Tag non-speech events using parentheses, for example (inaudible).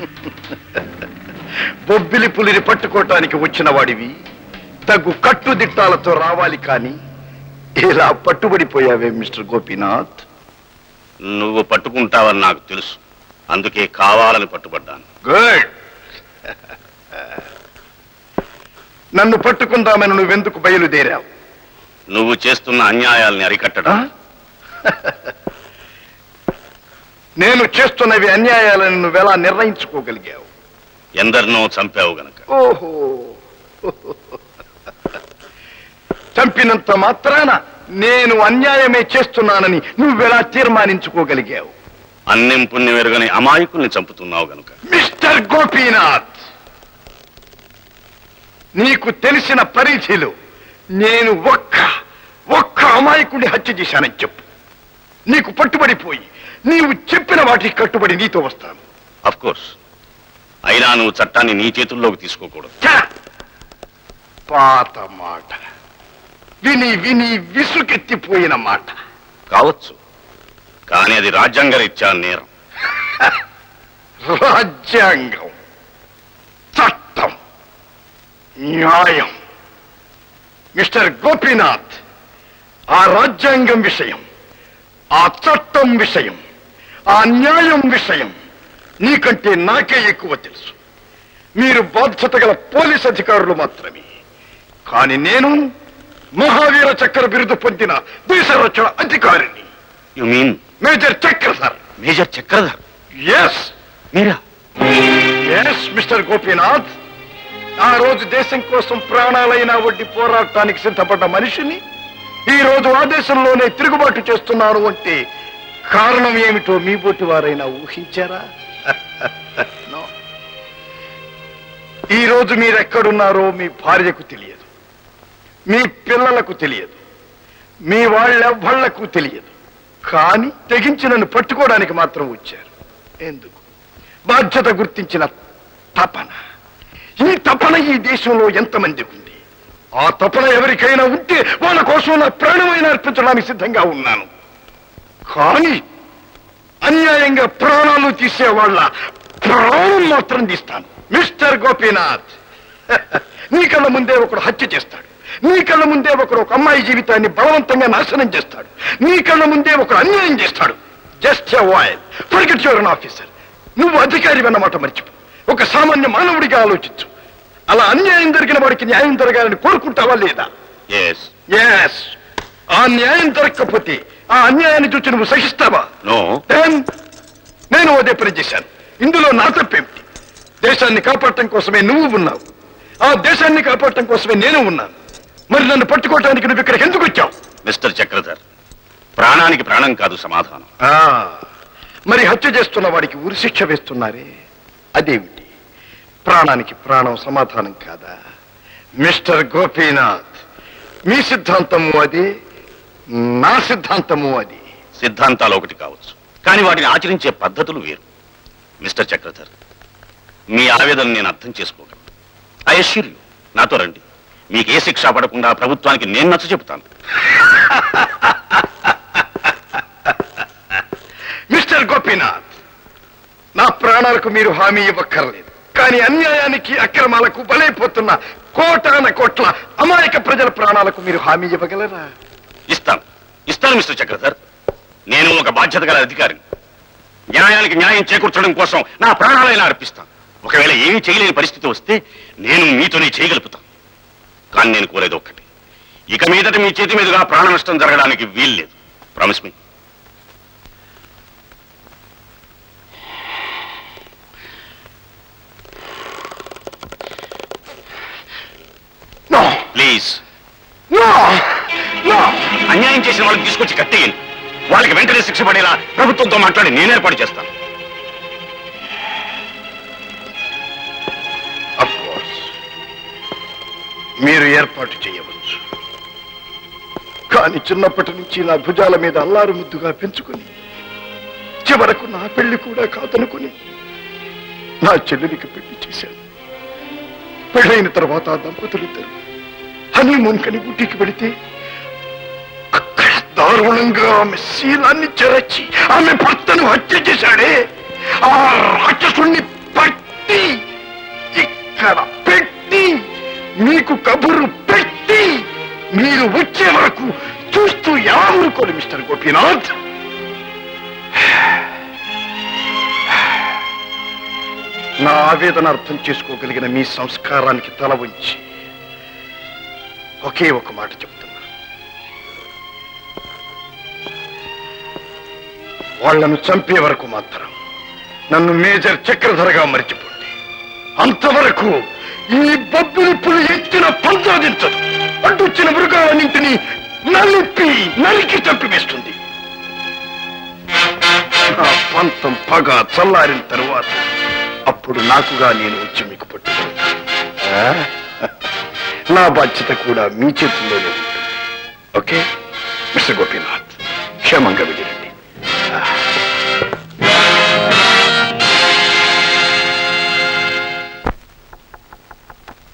(laughs) పులిని పట్టుకోవటానికి వచ్చిన వాడివి. తగు కట్టుదిట్టాలతో రావాలి కాని ఇలా పట్టుబడిపోయావే మిస్టర్ గోపీనాథ్? నువ్వు పట్టుకుంటావని నాకు తెలుసు. అందుకే కావాలని పట్టుబడ్డాను. గుడ్. (laughs) నన్ను పట్టుకుందామని నువ్వెందుకు బయలుదేరావు? నువ్వు చేస్తున్న అన్యాయాల్ని అరికట్టడం (laughs) నేను చేస్తున్నవి అన్యాయాలను నువ్వెలా నిర్ణయించుకోగలిగావు? ఎందరినో చంపావు గనక. ఓహో. చంపినంత మాత్రాన నేను అన్యాయమే చేస్తున్నానని నువ్వెలా తీర్మానించుకోగలిగావు? అన్నం పుణ్యం ఎరుగని అమాయకుల్ని చంపుతున్నావు గనుక. మిస్టర్ గోపీనాథ్ నీకు తెలిసిన పరిధిలో నేను ఒక్క ఒక్క అమాయకుడిని హత్య చేశానని చెప్పు. నీకు పట్టుబడిపోయి నీవు చెప్పిన వాటికి కట్టుబడి నీతో వస్తాను. అఫ్ కోర్స్ అయినా నువ్వు చట్టాన్ని నీ చేతుల్లోకి తీసుకోకూడదు. ఛ! పాత మాట. విని విని విసుకెత్తిపోయిన మాట. కావచ్చు. కానీ అది రాజ్యాంగ రీత్యా నేరం. (laughs) రాజ్యాంగం. చట్టం. న్యాయం. మిస్టర్ గోపీనాథ్ ఆ రాజ్యాంగం విషయం ఆ చట్టం విషయం ఆ న్యాయం విషయం నీకంటే నాకే ఎక్కువ తెలుసు. మీరు బాధ్యత గల పోలీస్ అధికారులు మాత్రమే. కానీ నేను మహావీర చక్ర బిరుదు పొందిన దేశ రక్షణ అధికారిని. You mean major Chakradhar major Chakradhar? Yes Meera? Yes mister Gopinath ఆ రోజు దేశం కోసం ప్రాణాలైనా వడ్డీ పోరాటానికి సిద్ధపడ్డ మనిషిని ఈ రోజు ఆ దేశంలోనే తిరుగుబాటు చేస్తున్నాను అంటే కారణం ఏమిటో మీ బోటి వారైనా ఊహించారా? No. ఈ రోజు మీరెక్కడున్నారో మీ భార్యకు తెలియదు. మీ పిల్లలకు తెలియదు. మీ వాళ్ళెవ్వళ్ళకు తెలియదు. కానీ తెగించి నన్ను పట్టుకోవడానికి మాత్రం వచ్చారు. ఎందుకు? బాధ్యత గుర్తించిన తపన. ఈ తపన ఈ దేశంలో ఎంతమందికి ఉంది? ఆ తపన ఎవరికైనా ఉంటే వాళ్ళ కోసం నా ప్రాణమైన అర్పించడానికి సిద్ధంగా ఉన్నాను. కానీ అన్యాయంగా ప్రాణాలు తీసే వాళ్ళ ప్రాణం మాత్రం తీస్తాను. మిస్టర్ గోపీనాథ్. (laughs) నీ కళ్ళ ముందే ఒకడు హత్య చేస్తాడు. నీ కళ్ళ ముందే ఒకడు ఒక అమ్మాయి జీవితాన్ని బలవంతంగా నాశనం చేస్తాడు. నీ కళ్ళ ముందే ఒకడు అన్యాయం చేస్తాడు. జస్ట్ వాయిల్ ఫర్గెట్ యువర్ ఆఫీసర్ నువ్వు అధికారి అన్నమాట మర్చిపో. ఒక సామాన్య మానవుడిగా ఆలోచించు. అలా అన్యాయం జరిగిన వాడికి న్యాయం జరగాలని కోరుకుంటావా లేదా? ఆ న్యాయం దొరక్కపోతే ఆ అన్యాయాన్ని చూసి నువ్వు సహిస్తావా? నేను అదే పని చేశాను. ఇందులో నా తప్పేమిటి? దేశాన్ని కాపాడటం కోసమే నువ్వు ఉన్నావు. ఆ దేశాన్ని కాపాడటం కోసమే నేను ఉన్నాను. మరి నన్ను పట్టుకోవటానికి నువ్వు ఇక్కడికి ఎందుకు వచ్చావు? మిస్టర్ చక్రధర్ ప్రాణానికి ప్రాణం కాదు సమాధానం. ఆ, మరి హత్య చేస్తున్న వాడికి ఉరిశిక్ష వేస్తున్నారే? అదేమిటి? ప్రాణానికి ప్రాణం సమాధానం కాదా? మిస్టర్ గోపీనాథ్ మీ సిద్ధాంతము అది? నా సిద్ధాంతము అది. సిద్ధాంతాలు ఒకటి కావచ్చు. కానీ వాటిని ఆచరించే పద్ధతులు వేరు. మిస్టర్ చక్రధర్ మీ ఆవేదన నేను అర్థం చేసుకోగలను. ఐ అష్యూర్ యూ నాతో రండి. మీకు ఏ శిక్ష పడకుండా ప్రభుత్వానికి నేను నచ్చ చెబుతాను. (laughs) మిస్టర్ గోపీనాథ్ నా ప్రాణాలకు మీరు హామీ ఇవ్వక్కర్లేదు. కానీ అన్యాయానికి అక్రమాలకు బలైపోతున్న కోటాన కోట్ల అమాయక ప్రజల ప్రాణాలకు మీరు హామీ ఇవ్వగలరా? ఇస్తాను మిస్టర్ చక్రధర్. నేను ఒక బాధ్యత గల అధికారిని. న్యాయానికి న్యాయం చేకూర్చడం కోసం నా ప్రాణాలైనా అర్పిస్తాను. ఒకవేళ ఏమీ చేయలేని పరిస్థితి వస్తే నేను మీతోనే చేయగలుగుతాను. కానీ నేను కోరేది ఒక్కటి. ఇక మీదట మీ చేతి మీదుగా ప్రాణ నష్టం జరగడానికి వీల్లేదు. Promise me no please no no అన్యాయం చేసిన వాళ్ళకి తీసుకొచ్చి కట్టేయండి. వాళ్ళకి వెంటనే శిక్ష పడేలా ప్రభుత్వంతో మాట్లాడి నేను ఏర్పాటు చేస్తాను. మీరు ఏర్పాటు చేయవచ్చు. కానీ చిన్నప్పటి నుంచి నా భుజాల మీద అల్లారు ముద్దుగా పెంచుకుని చివరకు నా పెళ్ళి కూడా కాదనుకుని నా చెల్లెలికి పెళ్ళి చేశాను. పెళ్ళైన తర్వాత దంపతులు ఇద్దరు హనీమూన్ కని ఊటీకి పెడితే దారుణంగా ఆమె శీలాన్ని చెరచి ఆమె భర్తను హత్య చేశాడే. ఆ రాక్షసుణ్ణి పట్టి ఇక్కడ పెట్టి మీకు కబురు పెట్టి మీరు వచ్చే వరకు చూస్తూ ఎలా ఊరుకోరు మిస్టర్ గోపీనాథ్? నా ఆవేదన అర్థం చేసుకోగలిగిన మీ సంస్కారానికి తల ఉంచి ఒకే ఒక మాట చెప్తాను వాళ్ళను చంపే వరకు మాత్రం నన్ను మేజర్ చక్రధరగా మర్చిపోండి. అంతవరకు ఈ బొబ్బిలి పులి ఎత్తిన పంచాదించదు అడ్డొచ్చిన మృగాలన్నింటినీ నలిపి నరికి చంపివేస్తుంది. నా పంతం పగ చల్లారిన తరువాత అప్పుడు నాకుగా నేను వచ్చి మీకు పట్టుకోను నా బాధ్యత కూడా మీ చేతుల్లోనే ఉంటుంది. ఓకే? మిస్టర్ గోపీనాథ్ క్షేమంగా వెళ్ళి